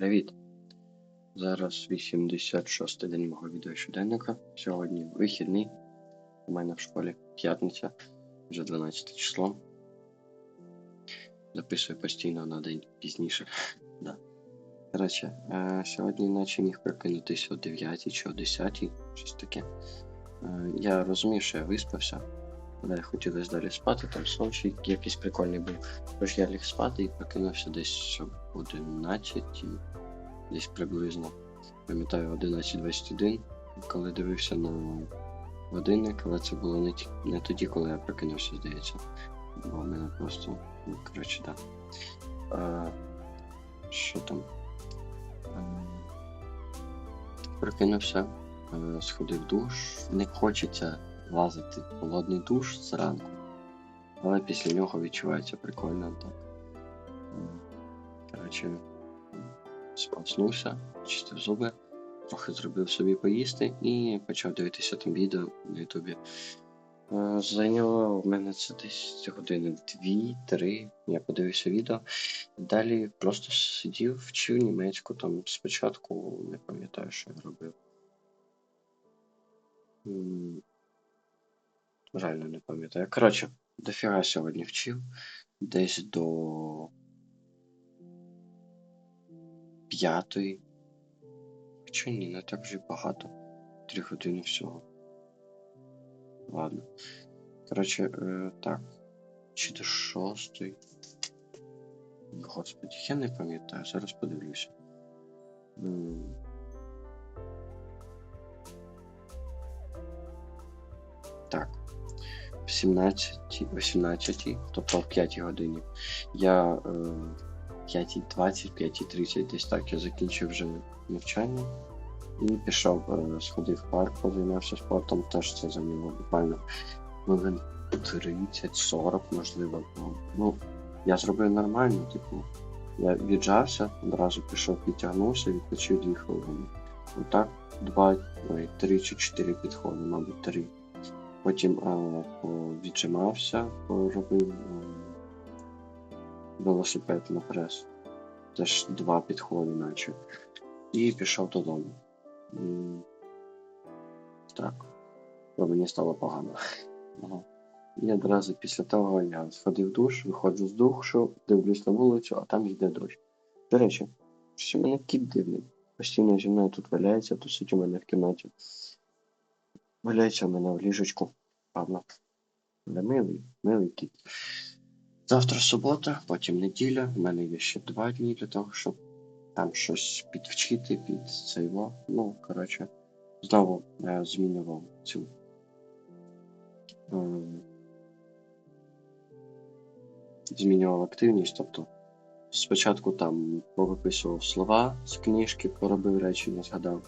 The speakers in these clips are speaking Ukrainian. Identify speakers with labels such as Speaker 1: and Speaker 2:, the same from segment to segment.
Speaker 1: Привіт! Зараз 86 день мого відеощоденника. Сьогодні вихідний. У мене в школі п'ятниця, вже 12 число. Записую постійно на день пізніше. да. Коротше, е, сьогодні наче міг прокинутися о 9 чи о 10, щось таке. Е, я розумію, що я виспався, але хотілося далі спати, там сон якийсь прикольний був. Тож я ліг спати і прокинувся десь об 11, десь приблизно. Пам'ятаю 11.21, коли дивився на годинник, але це було не, не тоді, коли я прокинувся, здається. Бо в мене просто, ну, коротше, так. Да. Що там? Е, Прокинувся, е, сходив душ. Не хочеться лазити в холодний душ зранку, але після нього відчувається прикольно так. Коротше, сповснувся, чистив зуби, трохи зробив собі поїсти і почав дивитися там відео на Ютубі. Е, Зайняло в мене це десь години дві-три. Я подивився відео. Далі просто сидів, вчив німецьку там спочатку, не пам'ятаю, що я робив. Реально не пам'ятаю. Коротше, дофіга сьогодні вчив. Десь до п'ятої. Хоча ні, не так вже багато. Три години всього. Ладно. Коротше, е, так. Чи до шостої. Господи, я не пам'ятаю, зараз подивлюся. Так. В 17, 18, тобто в 5 годині. Я е, 5.20, 5.30 десь так я закінчив вже навчання. І пішов, е, сходив в парк, позаймався спортом, теж це зайняло буквально хвилин 30-40, можливо. Ну, я зробив нормально, типу, я віджався, одразу пішов, підтягнувся, відпочив 2 хвилини. Отак, два, три чи чотири підходи, мабуть, три. Потім е, віджимався, поробив е, велосипед на прес. Теж два підходи, наче. І пішов додому. Так. Бо мені стало погано. Ага. І одразу після того я сходив в душ, виходжу з душу, дивлюсь на вулицю, а там йде дощ. До речі, що мене кіт дивний. Постійно зі мною тут валяється, тусить у мене в кімнаті. Валяється у мене в ліжечку. Павло. Але милий, милий кіт. Завтра субота, потім неділя. В мене є ще два дні для того, щоб там щось підвчити під цей во. Ну, коротше, знову я змінював цю. е, Змінював активність, тобто спочатку там повиписував слова з книжки, поробив речення, згадав,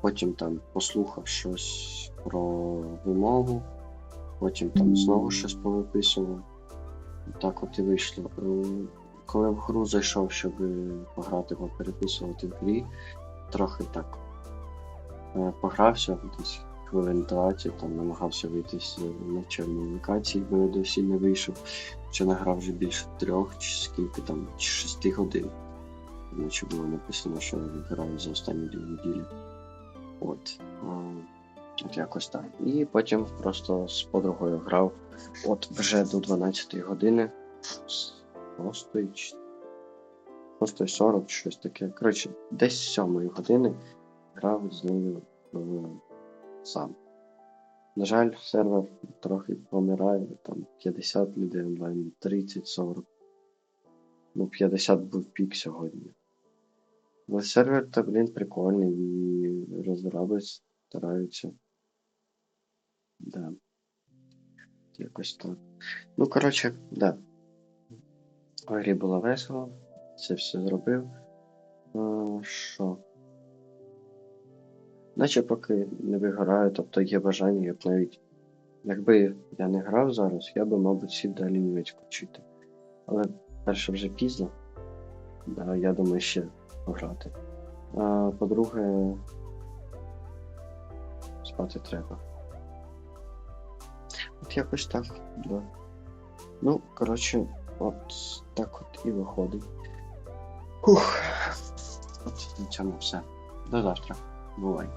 Speaker 1: потім там послухав щось про вимову, потім там знову щось повиписував. Так от і вийшло. Е, Коли в гру зайшов, щоб пограти, переписувати в грі, трохи так е, погрався десь хвилин 20, там намагався вийти з навчальної локації, бо я досі не вийшов. Чи награв вже більше трьох, чи скільки там, чи шести годин. Наче було написано, що я вибираю за останні дві неділі. От. Якось так. І потім просто з подругою грав от вже до 12 години. З 6 6.40 щось таке. Коротше, десь з 7 години грав з нею е, сам. На жаль, сервер трохи помирає, там 50 людей онлайн, 30-40. Ну, 50 був пік сьогодні. Але сервер то, блін, прикольний і розробить, стараються. Да. Якось так. Ну, коротше, да. В грі було весело, це все зробив. А, Що? Наче поки не вигораю, тобто є бажання, я б навіть. Якби я не грав зараз, я би, мабуть, сів далі німецьку вчити. Але перше вже пізно. Да, я думаю, ще пограти. А по-друге, спати треба. От якось так, да. Ну, коротше, от так от і виходить. Ух. От на цьому все. До завтра. Бувай.